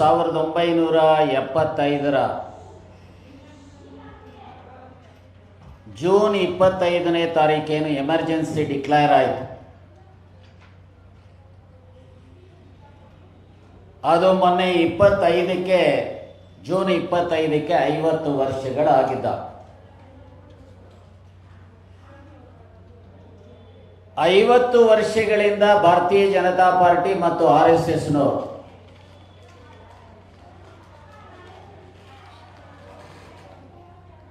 ಸಾವಿರದ ಒಂಬೈನೂರ ಎಪ್ಪತ್ತೈದರ ಜೂನ್ ಇಪ್ಪತ್ತೈದನೇ ತಾರೀಕೇನು ಎಮರ್ಜೆನ್ಸಿ ಡಿಕ್ಲೇರ್ ಆಯಿತು. ಅದು ಮೊನ್ನೆ ಇಪ್ಪತ್ತೈದಕ್ಕೆ, ಜೂನ್ ಇಪ್ಪತ್ತೈದಕ್ಕೆ ಐವತ್ತು ವರ್ಷಗಳಾಗಿದ್ದ. ಐವತ್ತು ವರ್ಷಗಳಿಂದ ಭಾರತೀಯ ಜನತಾ ಪಾರ್ಟಿ ಮತ್ತು ಆರ್ ಎಸ್ ಎಸ್ನವರು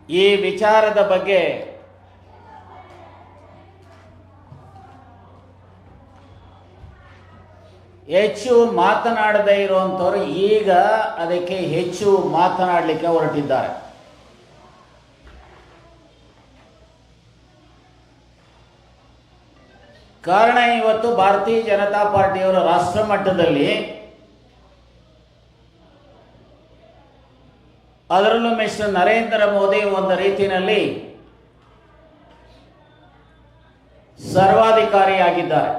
ಈ ವಿಚಾರದ ಬಗ್ಗೆ ಹೆಚ್ಚು ಮಾತನಾಡದೇ ಇರುವಂಥವ್ರು ಈಗ ಅದಕ್ಕೆ ಹೆಚ್ಚು ಮಾತನಾಡಲಿಕ್ಕೆ ಹೊರಟಿದ್ದಾರೆ. ಕಾರಣ ಇವತ್ತು ಭಾರತೀಯ ಜನತಾ ಪಾರ್ಟಿಯವರು ರಾಷ್ಟ್ರ ಮಟ್ಟದಲ್ಲಿ ಅದರಲ್ಲೂ ಮಿಸ್ಟರ್ ನರೇಂದ್ರ ಮೋದಿ ಒಂದು ರೀತಿಯಲ್ಲಿ ಸರ್ವಾಧಿಕಾರಿಯಾಗಿದ್ದಾರೆ.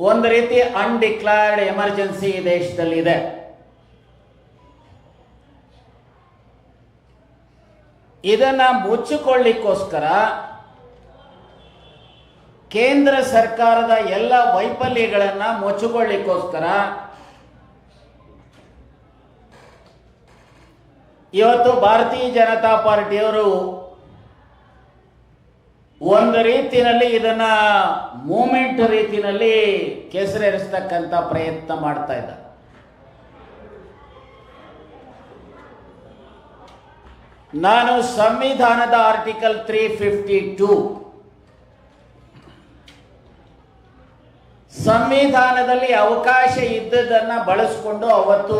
ಒಂದು ರೀತಿ ಅನ್ಡಿಕ್ಲೇರ್ಡ್ ಎಮರ್ಜೆನ್ಸಿ ದೇಶದಲ್ಲಿದೆ. ಇದನ್ನ ಮುಚ್ಚಿಕೊಳ್ಳಿಕ್ಕೋಸ್ಕರ ಕೇಂದ್ರ ಸರ್ಕಾರದ ಎಲ್ಲ ವೈಫಲ್ಯಗಳನ್ನ ಮುಚ್ಚಿಕೊಳ್ಳಿಕ್ಕೋಸ್ಕರ ಇವತ್ತು ಭಾರತೀಯ ಜನತಾ ಪಾರ್ಟಿಯವರು ಒಂದು ರೀತಿಯಲ್ಲಿ ಇದನ್ನ ಮೂಮೆಂಟ್ ರೀತಿಯಲ್ಲಿ ಕೆಸರೆರಿಸ್ತಕ್ಕಂಥ ಪ್ರಯತ್ನ ಮಾಡ್ತಾ ಇದ್ದಾರೆ. ನಾನು ಸಂವಿಧಾನದ ಆರ್ಟಿಕಲ್ ತ್ರೀ ಫಿಫ್ಟಿ ಟೂ ಸಂವಿಧಾನದಲ್ಲಿ ಅವಕಾಶ ಇದ್ದದನ್ನ ಬಳಸಿಕೊಂಡು ಅವತ್ತು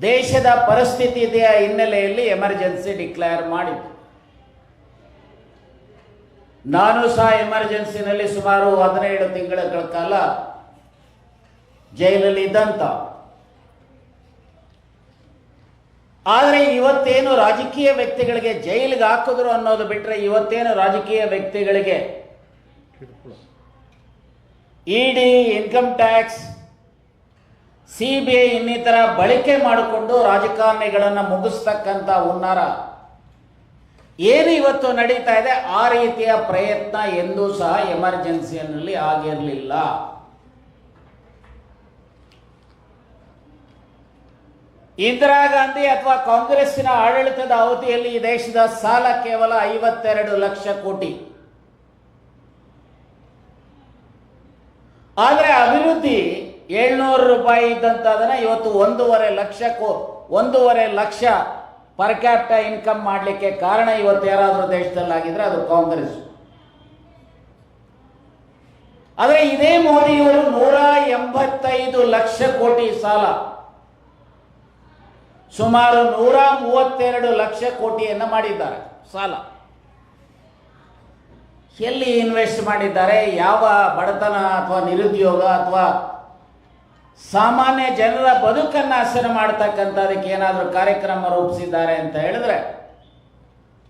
ದೇಶದ ಪರಿಸ್ಥಿತಿ ಇದೆಯ ಹಿನ್ನೆಲೆಯಲ್ಲಿ ಎಮರ್ಜೆನ್ಸಿ ಡಿಕ್ಲೇರ್ ಮಾಡಿತು ನಾನು ಸಹ ಎಮರ್ಜೆನ್ಸಿನಲ್ಲಿ ಸುಮಾರು ಹದಿನೈದು ತಿಂಗಳ ಕಾಲ ಜೈಲಲ್ಲಿ ಇದ್ದಂತ. ಆದರೆ ಇವತ್ತೇನು ರಾಜಕೀಯ ವ್ಯಕ್ತಿಗಳಿಗೆ ಜೈಲಿಗೆ ಹಾಕಿದ್ರು ಅನ್ನೋದು ಬಿಟ್ಟರೆ ಇವತ್ತೇನು ರಾಜಕೀಯ ವ್ಯಕ್ತಿಗಳಿಗೆ ED income tax C B I ಇನ್ನಿತರ ಬಳಕೆ ಮಾಡಿಕೊಂಡು ರಾಜಕಾರಣಿಗಳನ್ನು ಮುಗಿಸ್ತಕ್ಕಂಥ ಹುನ್ನಾರ. ಏನು ಇವತ್ತು ನಡೀತಾ ಇದೆ? ಆ ರೀತಿಯ ಪ್ರಯತ್ನ ಎಂದೂ ಸಹ ಎಮರ್ಜೆನ್ಸಿಯಲ್ಲಿ ಆಗಿರಲಿಲ್ಲ. ಇಂದಿರಾ ಗಾಂಧಿ ಅಥವಾ ಕಾಂಗ್ರೆಸ್ಸಿನ ಆಡಳಿತದ ಅವಧಿಯಲ್ಲಿ ಈ ದೇಶದ ಸಾಲ ಕೇವಲ ಐವತ್ತೆರಡು ಲಕ್ಷ ಕೋಟಿ. ಆದರೆ ಅಭಿವೃದ್ಧಿ ಏಳ್ನೂರು ರೂಪಾಯಿ ಇದ್ದಂಥದನ್ನ ಇವತ್ತು ಒಂದೂವರೆ ಲಕ್ಷಕ್ಕೂ, ಒಂದೂವರೆ ಲಕ್ಷ ಪರ್ ಕ್ಯಾಪಿಟ ಇನ್ಕಮ್ ಮಾಡಲಿಕ್ಕೆ ಕಾರಣ ಇವತ್ತು ಯಾರಾದರೂ ದೇಶದಲ್ಲಿ ಆಗಿದ್ರೆ ಅದು ಕಾಂಗ್ರೆಸ್. ಆದರೆ ಇದೇ ಮೋದಿಯವರು ನೂರ ಎಂಬತ್ತೈದು ಲಕ್ಷ ಕೋಟಿ ಸಾಲ. ಸುಮಾರು ನೂರ ಮೂವತ್ತೆರಡು ಲಕ್ಷ ಕೋಟಿಯನ್ನು ಮಾಡಿದ್ದಾರೆ, ಸಾಲ. ಎಲ್ಲಿ ಇನ್ವೆಸ್ಟ್ ಮಾಡಿದ್ದಾರೆ, ಯಾವ ಬಡತನ ಅಥವಾ ನಿರುದ್ಯೋಗ ಅಥವಾ ಸಾಮಾನ್ಯ ಜನರ ಬದುಕನ್ನು ಹಸಿರ ಮಾಡ್ತಕ್ಕಂಥದಕ್ಕೆ ಏನಾದರೂ ಕಾರ್ಯಕ್ರಮ ರೂಪಿಸಿದ್ದಾರೆ ಅಂತ ಹೇಳಿದ್ರೆ,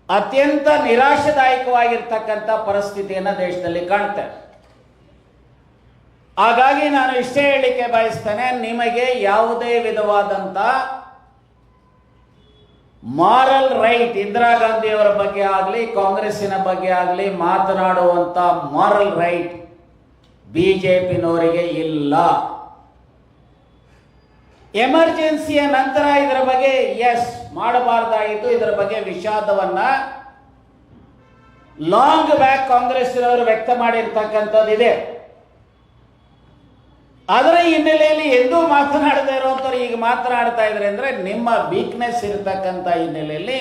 ಅತ್ಯಂತ ನಿರಾಶದಾಯಕವಾಗಿರ್ತಕ್ಕಂಥ ಪರಿಸ್ಥಿತಿಯನ್ನು ದೇಶದಲ್ಲಿ ಕಾಣ್ತೇವೆ. ಹಾಗಾಗಿ ನಾನು ಇಷ್ಟೇ ಹೇಳಿಕೆ ಬಯಸ್ತೇನೆ, ನಿಮಗೆ ಯಾವುದೇ ವಿಧವಾದಂಥ ಮಾರಲ್ ರೈಟ್ ಇಂದಿರಾ ಗಾಂಧಿಯವರ ಬಗ್ಗೆ ಆಗಲಿ, ಕಾಂಗ್ರೆಸ್ಸಿನ ಬಗ್ಗೆ ಆಗಲಿ ಮಾತನಾಡುವಂಥ ಮಾರಲ್ ರೈಟ್ ಬಿಜೆಪಿನವರಿಗೆ ಇಲ್ಲ. ಎಮರ್ಜೆನ್ಸಿಯ ನಂತರ ಇದರ ಬಗ್ಗೆ ಎಸ್ ಮಾಡಬಾರ್ದಾಗಿತ್ತು. ಇದರ ಬಗ್ಗೆ ವಿಷಾದವನ್ನ ಲಾಂಗ್ ಬ್ಯಾಕ್ ಕಾಂಗ್ರೆಸ್ನವರು ವ್ಯಕ್ತ ಮಾಡಿರ್ತಕ್ಕಂಥದ್ದಿದೆ ಅದರ ಹಿನ್ನೆಲೆಯಲ್ಲಿ ಎಂದೂ ಮಾತನಾಡದೇ ಇರುವಂಥವ್ರು ಈಗ ಮಾತನಾಡ್ತಾ ಇದ್ದಾರೆ ಅಂದ್ರೆ ನಿಮ್ಮ ವೀಕ್ನೆಸ್ ಇರತಕ್ಕಂಥ ಹಿನ್ನೆಲೆಯಲ್ಲಿ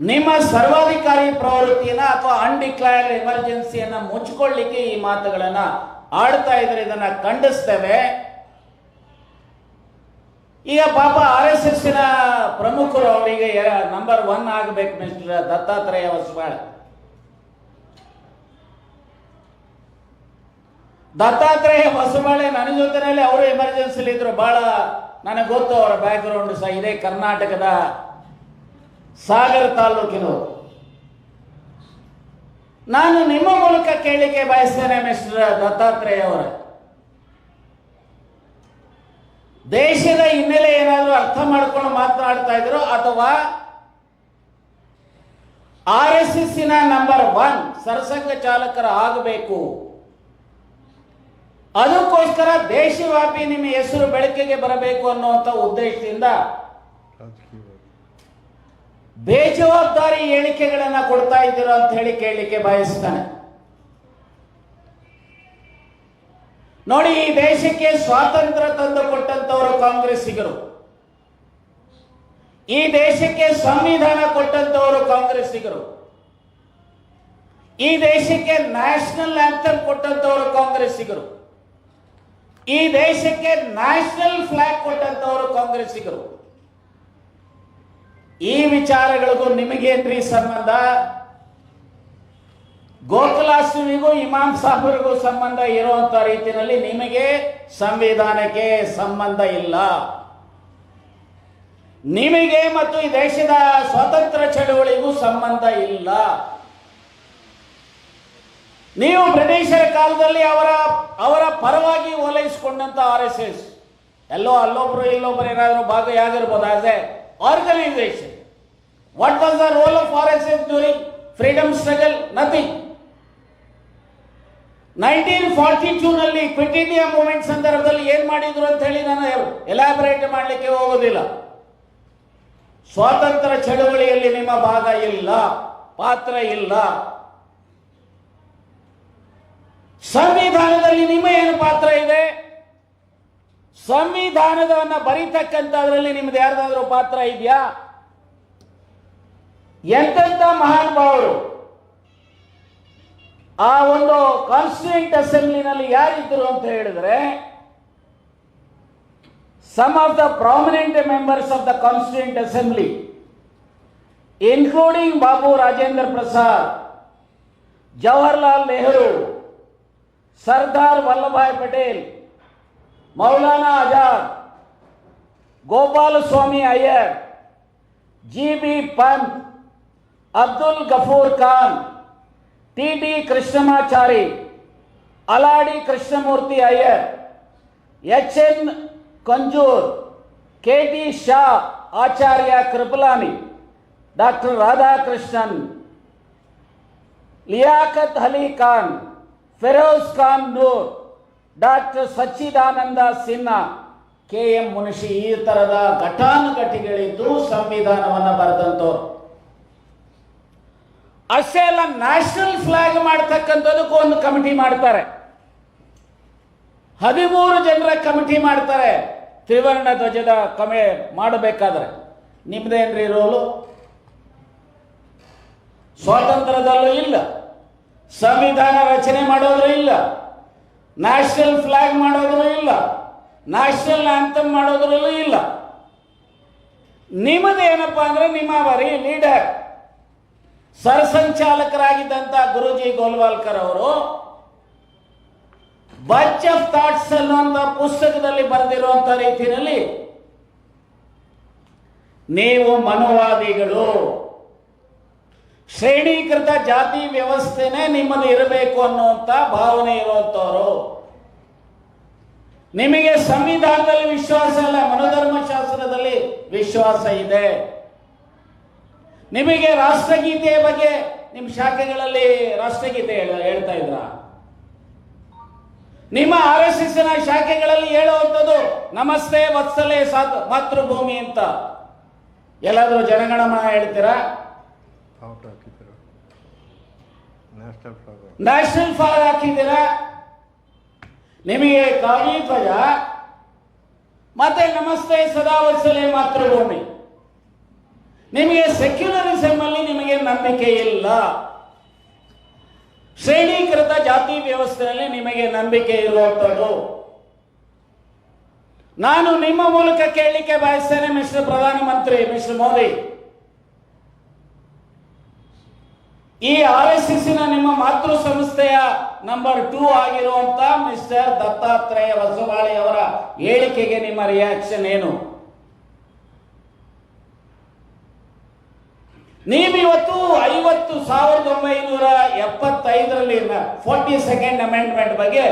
ನಿಮ್ಮ ಸರ್ವಾಧಿಕಾರಿ ಪ್ರವೃತ್ತಿಯನ್ನ ಅಥವಾ ಅನ್ಡಿಕ್ಲೈರ್ಡ್ ಎಮರ್ಜೆನ್ಸಿಯನ್ನ ಮುಚ್ಚಿಕೊಳ್ಳಿಕ್ಕೆ ಈ ಮಾತುಗಳನ್ನ ಆಡ್ತಾ ಇದ್ರೆ ಇದನ್ನ ಖಂಡಿಸ್ತೇವೆ. ಈಗ ಪಾಪ ಆರ್ ಎಸ್ ಎಸ್ಸಿನ ಪ್ರಮುಖರು ಅವರಿಗೆ ನಂಬರ್ ಒನ್ ಆಗಬೇಕು ಮಿಸ್ಟರ್ ದತ್ತಾತ್ರೇಯ ಹೊಸಬಾಳ. ದತ್ತಾತ್ರೇಯ ಹೊಸಬಾಳೆ ನನ್ನ ಜೊತೆನಲ್ಲಿ ಅವರು ಎಮರ್ಜೆನ್ಸಿಲಿ ಇದ್ರು. ಬಹಳ ನನಗೆ ಗೊತ್ತು ಅವರ ಬ್ಯಾಕ್ಗ್ರೌಂಡ್ ಸಹ. ಇದೇ ಕರ್ನಾಟಕದ ಸಾಗರ ತಾಲೂಕಿನವರು. ನಾನು ನಿಮ್ಮ ಮೂಲಕ ಕೇಳಿಕೆ ಬಯಸ್ತೇನೆ ಮಿಸ್ಟರ್ ದತ್ತಾತ್ರೇಯ ಅವರ. ದೇಶದ ಹಿನ್ನೆಲೆ ಏನಾದರೂ ಅರ್ಥ ಮಾಡ್ಕೊಂಡು ಮಾತನಾಡ್ತಾ ಇದ್ರು ಅಥವಾ R S S number one ಸರಸಂಘ ಚಾಲಕರ ಆಗಬೇಕು. ಅದಕ್ಕೋಸ್ಕರ ದೇಶವ್ಯಾಪಿ ನಿಮ್ಮ ಹೆಸರು ಬೆಳಕಿಗೆ ಬರಬೇಕು ಅನ್ನುವಂಥ ಉದ್ದೇಶದಿಂದ ಬೇಜವಾಬ್ದಾರಿ ಹೇಳಿಕೆಗಳನ್ನು ಕೊಡ್ತಾ ಇದ್ದೀರೋ ಅಂತ ಹೇಳಿ ಕೇಳಲಿಕ್ಕೆ ಬಯಸ್ತಾನೆ. ನೋಡಿ, ಈ ದೇಶಕ್ಕೆ ಸ್ವಾತಂತ್ರ್ಯ ತಂದು ಕೊಟ್ಟಂತವರು ಕಾಂಗ್ರೆಸ್ಸಿಗರು. ಈ ದೇಶಕ್ಕೆ ಸಂವಿಧಾನ ಕೊಟ್ಟಂತವರು ಕಾಂಗ್ರೆಸ್ಸಿಗರು. ಈ ದೇಶಕ್ಕೆ ನ್ಯಾಷನಲ್ ಆಂಥಮ್ ಕೊಟ್ಟಂತವರು ಕಾಂಗ್ರೆಸ್ಸಿಗರು. ಈ ದೇಶಕ್ಕೆ ನ್ಯಾಷನಲ್ ಫ್ಲಾಗ್ ಕೊಟ್ಟಂತವರು ಕಾಂಗ್ರೆಸ್ಸಿಗರು. ಈ ವಿಚಾರಗಳಿಗೂ ನಿಮಗೇನ್ರಿ ಸಂಬಂಧ? ಗೋಕುಲಾಷ್ಟಮಿಗೂ ಇಮಾಮ್ ಸಾಹಬರಿಗೂ ಸಂಬಂಧ ಇರುವಂತ ರೀತಿಯಲ್ಲಿ ನಿಮಗೆ ಸಂವಿಧಾನಕ್ಕೆ ಸಂಬಂಧ ಇಲ್ಲ. ನಿಮಗೆ ಮತ್ತು ಈ ದೇಶದ ಸ್ವಾತಂತ್ರ್ಯ ಚಳವಳಿಗೂ ಸಂಬಂಧ ಇಲ್ಲ. ನೀವು ಬ್ರಿಟಿಷರ ಕಾಲದಲ್ಲಿ ಅವರ ಅವರ ಪರವಾಗಿ ಓಲೈಸಿಕೊಂಡಂತ ಆರ್ ಎಸ್ ಎಸ್. ಎಲ್ಲೋ ಅಲ್ಲೊಬ್ರು ಇಲ್ಲೊಬ್ರು ಏನಾದರೂ ಭಾಗಿಯಾಗಿರ್ಬೋದು as a organisation what was the role of R S S during freedom struggle nothing nineteen forty ಟೂನಲ್ಲಿ quit India movement ಸಂದರ್ಭದಲ್ಲಿ ಏನ್ ಮಾಡಿದ್ರು ಅಂತ ಹೇಳಿ ನಾನು ಎಲಾಬರೇಟ್ ಮಾಡಲಿಕ್ಕೆ ಹೋಗೋದಿಲ್ಲ. ಸ್ವಾತಂತ್ರ್ಯ ಚಳವಳಿಯಲ್ಲಿ ನಿಮ್ಮ ಭಾಗ ಇಲ್ಲ, ಪಾತ್ರ ಇಲ್ಲ. ಸಂವಿಧಾನದಲ್ಲಿ ನಿಮ್ಮ ಏನು ಪಾತ್ರ ಇದೆ? ಸಂವಿಧಾನದವನ್ನ ಬರೀತಕ್ಕಂಥದ್ರಲ್ಲಿ ನಿಮ್ದು ಯಾರ್ದಾದ್ರೂ ಪಾತ್ರ ಇದೆಯಾ? ಎಂತೆಂಥ ಮಹಾನುಭಾವರು ಆ ಒಂದು ಕಾನ್ಸ್ಟಿಟ್ಯೂಂಟ್ ಅಸೆಂಬ್ಲಿನಲ್ಲಿ ಯಾರಿದ್ರು ಅಂತ ಹೇಳಿದ್ರೆ some of the prominent members of the constituent assembly including Babu Rajendra Prasad Jawaharlal Nehru Sardar Vallabhbhai Patel Maulana Azad Gopalaswami Ayyar G B Pant Abdul Ghafoor Khan T Krishnamachari Alladi Krishnamurthy Ayyar H N Kunzru K T Shah Acharya Kripalani doctor Radhakrishnan Liaquat Ali Khan Firoz Khan Noon doctor Sachchidananda Sinha K M Munshi ಈ ಥರದ ಘಟಾನುಘಟಿಗಳಿದ್ದು ಸಂವಿಧಾನವನ್ನು ಬರೆದಂತವ್ರು ಅಷ್ಟೇ ಅಲ್ಲ national flag ಮಾಡ್ತಕ್ಕಂಥದಕ್ಕೂ ಒಂದು committee ಮಾಡ್ತಾರೆ. ಹದಿಮೂರು ಜನರ committee ಮಾಡ್ತಾರೆ. ತ್ರಿವರ್ಣ ಧ್ವಜದ ಕಮೆ ಮಾಡಬೇಕಾದ್ರೆ. ನಿಮ್ದೇನ್ರಿ ರೋಲು? ಸ್ವಾತಂತ್ರ್ಯದಲ್ಲೂ ಇಲ್ಲ. ಸಂವಿಧಾನ ರಚನೆ ಮಾಡೋದ್ರೂ ಇಲ್ಲ. ನ್ಯಾಷನಲ್ ಫ್ಲಾಗ್ ಮಾಡೋದ್ರು ಇಲ್ಲ. ನ್ಯಾಷನಲ್ ಆಂಥಮ್ ಮಾಡೋದ್ರಲ್ಲೂ ಇಲ್ಲ. ನಿಮ್ಮದೇನಪ್ಪ ಅಂದ್ರೆ ನಿಮ್ಮ ಬರೀ ಲೀಡರ್. ಸರ್ಸಂಚಾಲಕರಾಗಿದ್ದಂತ ಗುರುಜಿ ಗೋಲ್ವಾಲ್ಕರ್ ಅವರು ಬಚ್ ಆಫ್ ಥಾಟ್ಸ್ ಅನ್ನುವಂಥ ಪುಸ್ತಕದಲ್ಲಿ ಬರೆದಿರುವಂತ ರೀತಿಯಲ್ಲಿ, ನೀವು ಮನುವಾದಿಗಳು. ಶ್ರೇಣೀಕೃತ ಜಾತಿ ವ್ಯವಸ್ಥೆನೇ ನಿಮ್ಮದು ಇರಬೇಕು ಅನ್ನುವಂಥ ಭಾವನೆ ಇರುವಂತವರು. ನಿಮಗೆ ಸಂವಿಧಾನದಲ್ಲಿ ವಿಶ್ವಾಸ ಮನೋಧರ್ಮ ಮನೋಧರ್ಮಶಾಸ್ತ್ರದಲ್ಲಿ ವಿಶ್ವಾಸ ಇದೆ. ನಿಮಗೆ ರಾಷ್ಟ್ರಗೀತೆಯ ಬಗ್ಗೆ ನಿಮ್ಮ ಶಾಖೆಗಳಲ್ಲಿ ರಾಷ್ಟ್ರಗೀತೆ ಹೇಳ್- ಹೇಳ್ತಾ ಇದ್ರ? ನಿಮ್ಮ ಆರ್ ಎಸ್ ಎಸ್ನ ಶಾಖೆಗಳಲ್ಲಿ ಹೇಳುವಂಥದ್ದು ನಮಸ್ತೆ ವತ್ಸಲೆ ಸಾತ್ ಮಾತೃಭೂಮಿ ಅಂತ. ಎಲ್ಲಾದರೂ ಜನಗಣಮನ ಹೇಳ್ತೀರಾ? ನ್ಯಾಷನಲ್ ಫ್ಲಾಗ್ ಹಾಕಿದ್ದೀರಾ? ನಿಮಗೆ ಕಾವಿ ಧ್ವಜ ಮತ್ತೆ ನಮಸ್ತೆ ಸದಾ ವತ್ಸಲೆ ಮಾತೃಭೂಮಿ. ನಿಮಗೆ ಸೆಕ್ಯುಲರಿಸಮ್ ಅಲ್ಲಿ ನಿಮಗೆ ನಂಬಿಕೆ ಇಲ್ಲ. ಶ್ರೇಣೀಕೃತ ಜಾತಿ ವ್ಯವಸ್ಥೆಯಲ್ಲಿ ನಿಮಗೆ ನಂಬಿಕೆ ಇರುವಂಥದ್ದು ನಾನು ನಿಮ್ಮ ಮೂಲಕ ಕೇಳಲಿಕ್ಕೆ ಬಯಸ್ತೇನೆ, ಮಿಸ್ಟರ್ ಪ್ರಧಾನಮಂತ್ರಿ, ಮಿಸ್ಟರ್ ಮೋದಿ. ಈ ಆರ್ ಎಸ್ ನಿಮ್ಮ ಮಾತೃ ಸಂಸ್ಥೆಯ ನಂಬರ್ ಟೂ ಆಗಿರುವಂತ ಮಿಸ್ಟರ್ ದತ್ತಾತ್ರೇಯ ವಸವಾಳಿ ಅವರ ಹೇಳಿಕೆಗೆ ನಿಮ್ಮ ರಿಯಾಕ್ಷನ್ ಏನು? ನೀವಿವತ್ತು ಐವತ್ತು ಸಾವಿರದ ಒಂಬೈನೂರ ಎಪ್ಪತ್ತೈದರಲ್ಲಿ ಫೋರ್ಟಿ ಸೆಕೆಂಡ್ ಅಮೆಂಡ್ಮೆಂಟ್ ಬಗ್ಗೆ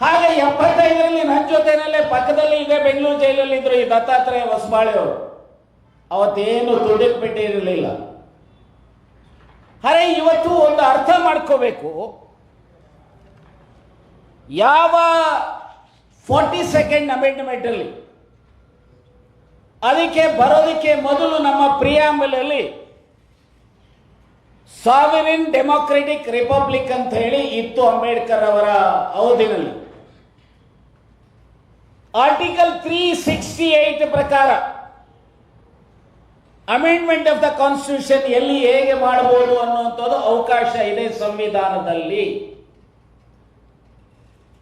ಹಾಗೆ ಎಪ್ಪತ್ತೈದರಲ್ಲಿ ನನ್ನ ಜೊತೆನಲ್ಲೇ ಪಕ್ಕದಲ್ಲಿ ಇದೆ ಬೆಂಗಳೂರು ಜೈಲಲ್ಲಿ ಇದ್ರು ಈ ದತ್ತಾತ್ರೇಯ ಹೊಸಬಾಳೆ ಅವರು. ಅವತ್ತೇನು ತುಡಿಕ್ ಬಿಟ್ಟಿರಲಿಲ್ಲ ಅರೆ, ಇವತ್ತು ಒಂದು ಅರ್ಥ ಮಾಡ್ಕೋಬೇಕು. ಯಾವ ಫೋರ್ಟಿ ಸೆಕೆಂಡ್ ಅಮೆಂಡ್ಮೆಂಟ್ ಅಲ್ಲಿ ಅದಕ್ಕೆ ಬರೋದಕ್ಕೆ ಮೊದಲು ನಮ್ಮ ಪ್ರಿಯಾಂಬಲಲ್ಲಿ ಸಾವಿರಿನ್ ಡೆಮೋಕ್ರೆಟಿಕ್ ರಿಪಬ್ಲಿಕ್ ಅಂತ ಹೇಳಿ ಇತ್ತು ಅಂಬೇಡ್ಕರ್ ಅವರ ಅವಧಿನಲ್ಲಿ. ಆರ್ಟಿಕಲ್ ತ್ರೀ ಸಿಕ್ಸ್ಟಿ ಏಟ್ ಪ್ರಕಾರ ಅಮೆಂಡ್ಮೆಂಟ್ ಆಫ್ ದ ಕಾನ್ಸ್ಟಿಟ್ಯೂಷನ್ ಎಲ್ಲಿ ಹೇಗೆ ಮಾಡಬಹುದು ಅನ್ನುವಂಥದ್ದು ಅವಕಾಶ ಇದೆ ಸಂವಿಧಾನದಲ್ಲಿ.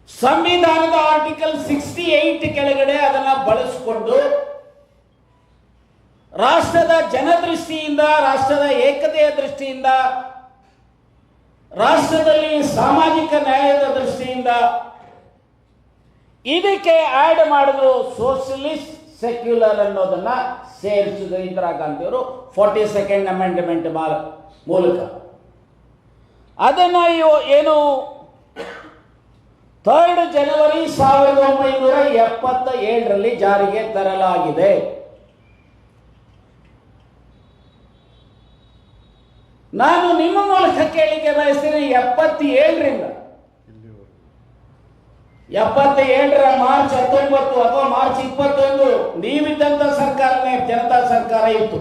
ಸಂವಿಧಾನದ ಆರ್ಟಿಕಲ್ ಸಿಕ್ಸ್ಟಿ ಏಟ್ ಕೆಳಗಡೆ ಅದನ್ನ ಬಳಸಿಕೊಂಡು ರಾಷ್ಟ್ರದ ಜನದೃಷ್ಟಿಯಿಂದ, ರಾಷ್ಟ್ರದ ಏಕತೆಯ ದೃಷ್ಟಿಯಿಂದ, ರಾಷ್ಟ್ರದಲ್ಲಿ ಸಾಮಾಜಿಕ ನ್ಯಾಯದ ದೃಷ್ಟಿಯಿಂದ ಇದಕ್ಕೆ ಆಡ್ ಮಾಡಿದ್ರು ಸೋಷಲಿಸ್ಟ್ ಸೆಕ್ಯುಲರ್ ಅನ್ನೋದನ್ನ ಸೇರಿಸಿದ್ರು ಇಂದಿರಾ ಗಾಂಧಿಯವರು. ಫೋರ್ಟಿ ಸೆಕೆಂಡ್ ಅಮೆಂಡ್ಮೆಂಟ್ ಮೂಲಕ. ಅದನ್ನು ಏನು ಥರ್ಡ್ ಜನವರಿ ಸಾವಿರದ ಒಂಬೈನೂರ ಎಪ್ಪತ್ತ ಏಳರಲ್ಲಿ ಜಾರಿಗೆ ತರಲಾಗಿದೆ. ನಾನು ನಿಮ್ಮ ಮೂಲಕ ಕೇಳಿಕೆ ಬಯಸ್ತೀನಿ ಎಪ್ಪತ್ತ ಏಳರ ಮಾರ್ಚ್ ಹತ್ತೊಂಬತ್ತು ಅಥವಾ ಮಾರ್ಚ್ ಇಪ್ಪತ್ತೊಂದು ನೀವಿದ್ದಂತ ಸರ್ಕಾರನೇ ಜನತಾ ಸರ್ಕಾರ ಇತ್ತು.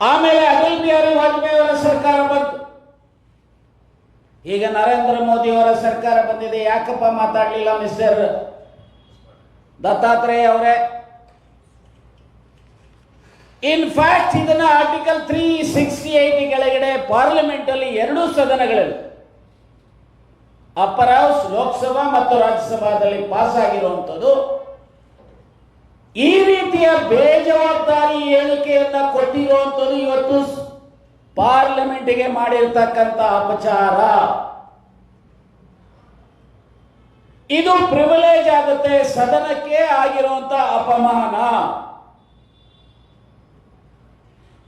ಆಮೇಲೆ ಅಟಲ್ ಬಿಹಾರಿ ವಾಜಪೇಯಿ ಅವರ ಸರ್ಕಾರ ಬಂತು. ಈಗ ನರೇಂದ್ರ ಮೋದಿ ಅವರ ಸರ್ಕಾರ ಬಂದಿದೆ. ಯಾಕಪ್ಪ ಮಾತಾಡಲಿಲ್ಲ ಮಿಸ್ಟರ್ ದತ್ತಾತ್ರೇಯ ಅವರೇ? ಇನ್ ಫ್ಯಾಕ್ಟ್ ಇದನ್ನ ಆರ್ಟಿಕಲ್ ತ್ರೀ ಸಿಕ್ಸ್ಟಿ ಏಟ್ ಕೆಳಗಡೆ ಪಾರ್ಲಿಮೆಂಟ್ ಅಲ್ಲಿ ಎರಡೂ ಸದನಗಳಲ್ಲಿ ಅಪ್ಪರ್ ಹೌಸ್ ಲೋಕಸಭಾ ಮತ್ತು ರಾಜ್ಯಸಭಾದಲ್ಲಿ ಪಾಸ್ ಆಗಿರುವಂಥದ್ದು. ಈ ರೀತಿಯ ಬೇಜವಾಬ್ದಾರಿ ಹೇಳಿಕೆಯನ್ನ ಕೊಟ್ಟಿರುವಂಥದ್ದು ಇವತ್ತು ಪಾರ್ಲಿಮೆಂಟ್ಗೆ ಮಾಡಿರ್ತಕ್ಕಂಥ ಅಪಚಾರ. ಇದು ಪ್ರಿವಿಲೇಜ್ ಆಗುತ್ತೆ, ಸದನಕ್ಕೆ ಆಗಿರುವಂತ ಅಪಮಾನ.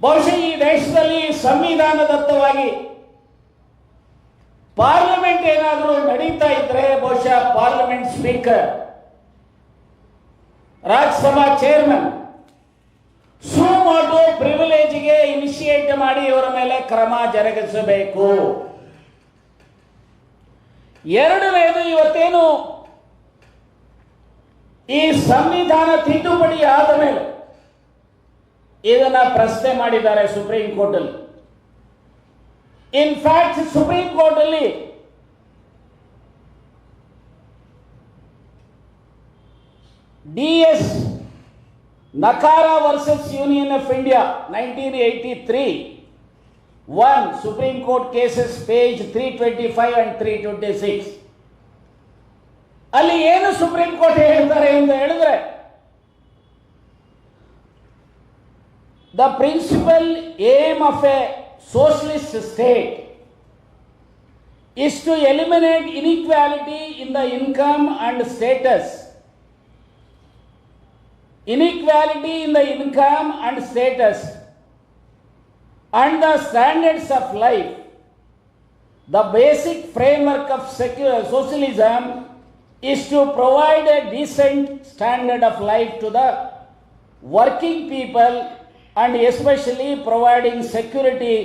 ಬಹುಶಃ ಈ ದೇಶದಲ್ಲಿ ಸಂವಿಧಾನದತ್ತವಾಗಿ ಪಾರ್ಲಿಮೆಂಟ್ ಏನಾದರೂ ನಡೀತಾ ಇದ್ರೆ ಬಹುಶಃ parliament speaker, Rajya Sabha chairman suo motu ಪ್ರಿವಿಲೇಜ್ಗೆ initiate ಮಾಡಿ ಇವರ ಮೇಲೆ ಕ್ರಮ ಜರುಗಿಸಬೇಕು. ಎರಡನೇದು ಇವತ್ತೇನು? ಈ ಸಂವಿಧಾನ ತಿದ್ದುಪಡಿ ಆದ ಮೇಲೆ ಇದನ್ನ ಪ್ರಶ್ನೆ ಮಾಡಿದ್ದಾರೆ ಸುಪ್ರೀಂ ಕೋರ್ಟ್ ಅಲ್ಲಿ ಇನ್ ಫ್ಯಾಕ್ಟ್ ಸುಪ್ರೀಂ ಕೋರ್ಟ್ ಅಲ್ಲಿ D S Nakara versus Union of India nineteen eighty three one supreme court cases page three twenty five and three twenty six ಅಲ್ಲಿ ಏನು ಸುಪ್ರೀಂ ಕೋರ್ಟ್ ಹೇಳ್ತಾರೆ ಎಂದು ಹೇಳಿದ್ರೆ The principal aim of a socialist state is to eliminate inequality in the income and status. Inequality in the income and status and the standards of life. The basic framework of secular socialism is to provide a decent standard of life to the working people and especially providing security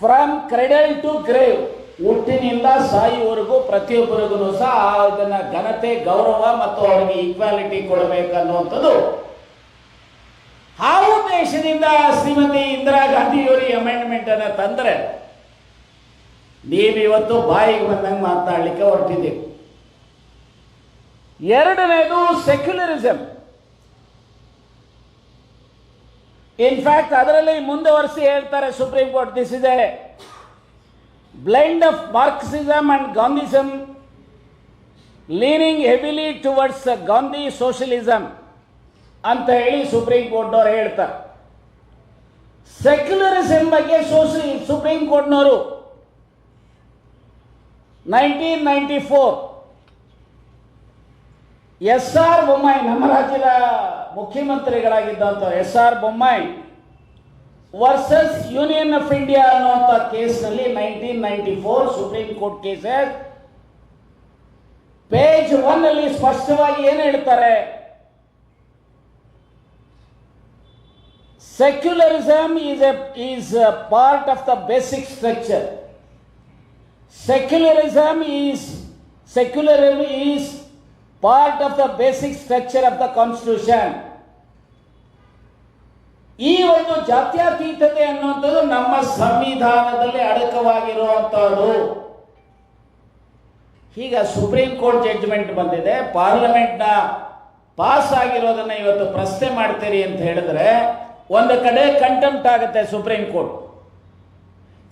from cradle to grave. ಹುಟ್ಟಿನಿಂದ ಸಾಯುವವರೆಗೂ ಪ್ರತಿಯೊಬ್ಬರಿಗೂ ಸಹ ಅದನ್ನು ಘನತೆ, ಗೌರವ ಮತ್ತು ಅವರಿಗೆ equality ಕೊಡಬೇಕನ್ನುವಂಥದ್ದು. ಆ ಉದ್ದೇಶದಿಂದ ಶ್ರೀಮತಿ ಇಂದಿರಾ ಗಾಂಧಿಯವರು ಅಮೆಂಡ್ಮೆಂಟ್ ಅನ್ನ ತಂದ್ರೆ ನೀವಿವತ್ತು ಬಾಯಿಗೆ ಬಂದಂಗೆ ಮಾತಾಡಲಿಕ್ಕೆ ಹೊರಟಿದ್ದೀವಿ ಎರಡನೇದು ಸೆಕ್ಯುಲರಿಸಮ್ ಇನ್ಫ್ಯಾಕ್ಟ್ ಅದರಲ್ಲಿ ಮುಂದುವರಿಸಿ ಹೇಳ್ತಾರೆ supreme court this is a blend of Marxism and Gandhism leaning heavily towards Gandhi socialism ಅಂತ ಹೇಳಿ ಸುಪ್ರೀಂ ಕೋರ್ಟ್ನವ್ರು ಹೇಳ್ತಾರೆ. ಸೆಕ್ಯುಲರಿಸಮ್ ಬಗ್ಗೆ ಸೋಷಿ supreme ಕೋರ್ಟ್ನವರು nineteen ninety four S R Bommai, ನಮ್ಮ ರಾಜ್ಯದ ಮುಖ್ಯಮಂತ್ರಿಗಳಾಗಿದ್ದಂಥ S R Bommai versus Union of India ಅನ್ನುವಂಥ ಕೇಸ್ನಲ್ಲಿ nineteen ninety four supreme court cases page one ಅಲ್ಲಿ ಸ್ಪಷ್ಟವಾಗಿ ಏನು ಹೇಳ್ತಾರೆ? Secularism is a is part of the basic structure secularism is secularism is part of the basic structure of the constitution ಈ ಒಂದು ಜಾತ್ಯತೀತತೆ ಅನ್ನುವಂಥದ್ದು ನಮ್ಮ ಸಂವಿಧಾನದಲ್ಲಿ ಅಡಕವಾಗಿರುವಂತಹದ್ದು ಈಗ ಸುಪ್ರೀಂ ಕೋರ್ಟ್ ಜಡ್ಜ್ಮೆಂಟ್ ಬಂದಿದೆ. ಪಾರ್ಲಿಮೆಂಟ್ನ ಪಾಸ್ ಆಗಿರೋದನ್ನ ಇವತ್ತು ಪ್ರಶ್ನೆ ಮಾಡ್ತೀರಿ ಅಂತ ಹೇಳಿದ್ರೆ ಒಂದು ಕಡೆ ಕಂಟೆಂಪ್ಟ್ ಆಗುತ್ತೆ ಸುಪ್ರೀಂ ಕೋರ್ಟ್.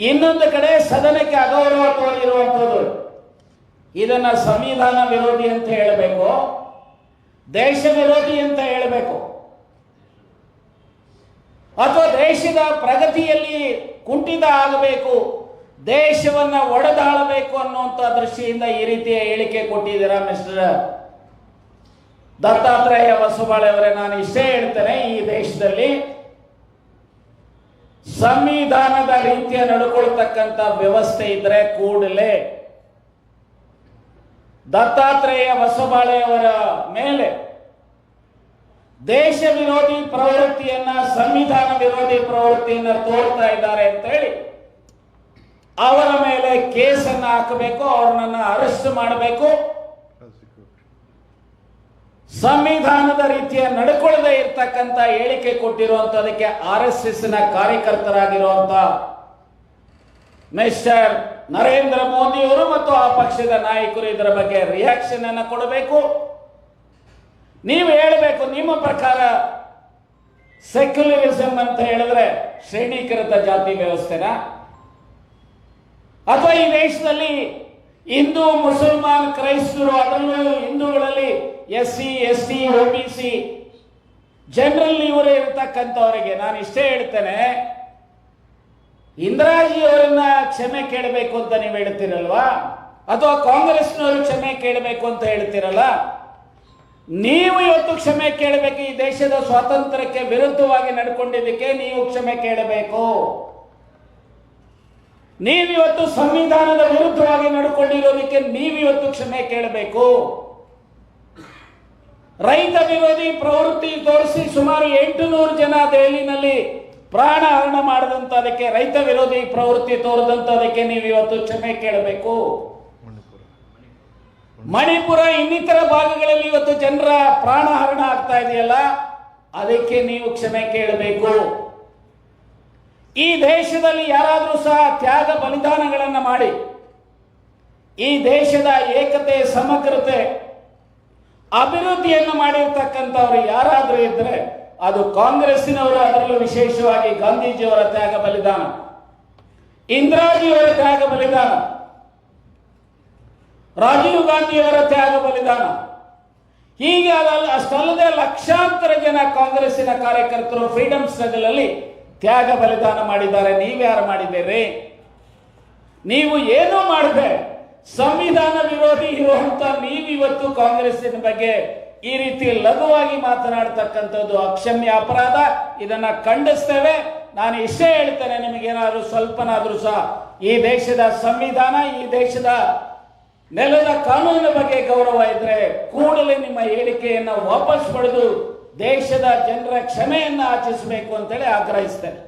ಇನ್ನೊಂದು ಕಡೆ ಸದನಕ್ಕೆ ಅಗೌರವ ತೋರಿರುವಂಥದ್ದು. ಇದನ್ನ ಸಂವಿಧಾನ ವಿರೋಧಿ ಅಂತ ಹೇಳಬೇಕು, ದೇಶ ವಿರೋಧಿ ಅಂತ ಹೇಳಬೇಕು. ಅಥವಾ ದೇಶದ ಪ್ರಗತಿಯಲ್ಲಿ ಕುಂಠಿತ ಆಗಬೇಕು, ದೇಶವನ್ನ ಒಡೆದಾಳಬೇಕು ಅನ್ನುವಂಥ ದೃಷ್ಟಿಯಿಂದ ಈ ರೀತಿಯ ಹೇಳಿಕೆ ಕೊಟ್ಟಿದ್ದೀರಾ ಮಿಸ್ಟರ್ ದತ್ತಾತ್ರೇಯ ಬಸವಬಾಳೆ ಅವರೇ? ನಾನು ಇಷ್ಟೇ ಹೇಳ್ತೇನೆ, ಈ ದೇಶದಲ್ಲಿ ಸಂವಿಧಾನದ ರೀತಿಯ ನಡ್ಕೊಳ್ತಕ್ಕಂಥ ವ್ಯವಸ್ಥೆ ಇದ್ರೆ ಕೂಡಲೇ ದತ್ತಾತ್ರೇಯ ಬಸವಬಾಳೆಯವರ ಮೇಲೆ ದೇಶ ವಿರೋಧಿ ಪ್ರವೃತ್ತಿಯನ್ನ, ಸಂವಿಧಾನ ವಿರೋಧಿ ಪ್ರವೃತ್ತಿಯನ್ನ ತೋರ್ತಾ ಇದ್ದಾರೆ ಅಂತ ಹೇಳಿ ಅವರ ಮೇಲೆ ಕೇಸನ್ನ ಹಾಕಬೇಕು ಅವ್ರನ್ನ ಅರೆಸ್ಟ್ ಮಾಡಬೇಕು. ಸಂವಿಧಾನದ ರೀತಿಯ ನಡ್ಕೊಳ್ಳದೆ ಇರ್ತಕ್ಕಂಥ ಹೇಳಿಕೆ ಕೊಟ್ಟಿರುವಂತದಕ್ಕೆ ಆರ್ ಎಸ್ ಎಸ್ನ ಕಾರ್ಯಕರ್ತರಾಗಿರುವಂತ ಮಿಸ್ಟರ್ ನರೇಂದ್ರ ಮೋದಿಯವರು ಮತ್ತು ಆ ಪಕ್ಷದ ನಾಯಕರು ಇದರ ಬಗ್ಗೆ ರಿಯಾಕ್ಷನ್ ಅನ್ನು ಕೊಡಬೇಕು. ನೀವು ಹೇಳಬೇಕು, ನಿಮ್ಮ ಪ್ರಕಾರ ಸೆಕ್ಯುಲರಿಸಮ್ ಅಂತ ಹೇಳಿದ್ರೆ ಶ್ರೇಣೀಕೃತ ಜಾತಿ ವ್ಯವಸ್ಥೆನ? ಅಥವಾ ಈ ದೇಶದಲ್ಲಿ ಹಿಂದೂ, ಮುಸಲ್ಮಾನ್, ಕ್ರೈಸ್ತರು, ಅದರಲ್ಲೂ ಹಿಂದೂಗಳಲ್ಲಿ S C S T O B C general ಇವರೇ ಇರ್ತಕ್ಕಂಥವರಿಗೆ, ನಾನು ಇಷ್ಟೇ ಹೇಳ್ತೇನೆ ಇಂದಿರಾಜಿ ಅವರನ್ನ ಕ್ಷಮೆ ಕೇಳಬೇಕು ಅಂತ ನೀವು ಹೇಳ್ತೀರಲ್ವಾ? ಅಥವಾ ಕಾಂಗ್ರೆಸ್ನವರು ಕ್ಷಮೆ ಕೇಳಬೇಕು ಅಂತ ಹೇಳ್ತೀರಲ್ಲ? ನೀವು ಇವತ್ತು ಕ್ಷಮೆ ಕೇಳಬೇಕು, ಈ ದೇಶದ ಸ್ವಾತಂತ್ರ್ಯಕ್ಕೆ ವಿರುದ್ಧವಾಗಿ ನಡ್ಕೊಂಡಿದ್ದಕ್ಕೆ ನೀವು ಕ್ಷಮೆ ಕೇಳಬೇಕು. ನೀವಿವತ್ತು ಸಂವಿಧಾನದ ವಿರುದ್ಧವಾಗಿ ನಡ್ಕೊಂಡಿರೋದಕ್ಕೆ ನೀವಿವತ್ತು ಕ್ಷಮೆ ಕೇಳಬೇಕು. ರೈತ ವಿರೋಧಿ ಪ್ರವೃತ್ತಿ ತೋರಿಸಿ ಸುಮಾರು ಎಂಟು ನೂರು ಜನ ದೆಹಲಿನಲ್ಲಿ ಪ್ರಾಣ ಹರಣ ಮಾಡದಂತದಕ್ಕೆ ರೈತ ವಿರೋಧಿ ಪ್ರವೃತ್ತಿ ತೋರದಂತದಕ್ಕೆ ನೀವು ಇವತ್ತು ಕ್ಷಮೆ ಕೇಳಬೇಕು. ಮಣಿಪುರ ಇನ್ನಿತರ ಭಾಗಗಳಲ್ಲಿ ಇವತ್ತು ಜನರ ಪ್ರಾಣ ಹರಣ ಆಗ್ತಾ ಇದೆಯಲ್ಲ, ಅದಕ್ಕೆ ನೀವು ಕ್ಷಮೆ ಕೇಳಬೇಕು. ಈ ದೇಶದಲ್ಲಿ ಯಾರಾದರೂ ಸಹ ತ್ಯಾಗ ಬಲಿದಾನಗಳನ್ನು ಮಾಡಿ, ಈ ದೇಶದ ಏಕತೆ, ಸಮಗ್ರತೆ, ಅಭಿವೃದ್ಧಿಯನ್ನು ಮಾಡಿರ್ತಕ್ಕಂಥವ್ರು ಯಾರಾದರೂ ಇದ್ರೆ ಅದು ಕಾಂಗ್ರೆಸ್ಸಿನವರ ಅದರಲ್ಲೂ ವಿಶೇಷವಾಗಿ ಗಾಂಧೀಜಿಯವರ ತ್ಯಾಗ ಬಲಿದಾನ. ಇಂದಿರಾಜಿಯವರ ತ್ಯಾಗ ಬಲಿದಾನ. ರಾಜೀವ್ ಗಾಂಧಿಯವರ ತ್ಯಾಗ ಬಲಿದಾನ. ಹೀಗೆ ಅದಲ್ಲ ಅಷ್ಟಲ್ಲದೆ ಲಕ್ಷಾಂತರ ಜನ ಕಾಂಗ್ರೆಸ್ಸಿನ ಕಾರ್ಯಕರ್ತರು ಫ್ರೀಡಮ್ ಸ್ಟ್ರಗಲ್ ಅಲ್ಲಿ ತ್ಯಾಗ ಬಲಿದಾನ ಮಾಡಿದ್ದಾರೆ. ನೀವ್ಯಾರು ಮಾಡಿದ್ದೀರಿ? ನೀವು ಏನೂ ಮಾಡದೆ ಸಂವಿಧಾನ ವಿರೋಧಿ ಇರುವಂತ ನೀವಿವತ್ತು ಕಾಂಗ್ರೆಸ್ಸಿನ ಬಗ್ಗೆ ಈ ರೀತಿ ಲಘುವಾಗಿ ಮಾತನಾಡ್ತಕ್ಕಂಥದ್ದು ಅಕ್ಷಮ್ಯ ಅಪರಾಧ. ಇದನ್ನ ಖಂಡಿಸ್ತೇವೆ. ನಾನು ಇಷ್ಟೇ ಹೇಳ್ತೇನೆ ನಿಮಗೇನಾದ್ರೂ ಸ್ವಲ್ಪನಾದ್ರೂ ಸಹ. ಈ ದೇಶದ ಸಂವಿಧಾನ, ಈ ದೇಶದ ನೆಲದ ಕಾನೂನಿನ ಬಗ್ಗೆ ಗೌರವ ಇದ್ರೆ ಕೂಡಲೇ ನಿಮ್ಮ ಹೇಳಿಕೆಯನ್ನು ವಾಪಸ್ ಪಡೆದು ದೇಶದ ಜನರ ಕ್ಷಮೆಯನ್ನು ಆಚರಿಸಬೇಕು ಅಂತೇಳಿ ಆಗ್ರಹಿಸ್ತೇನೆ.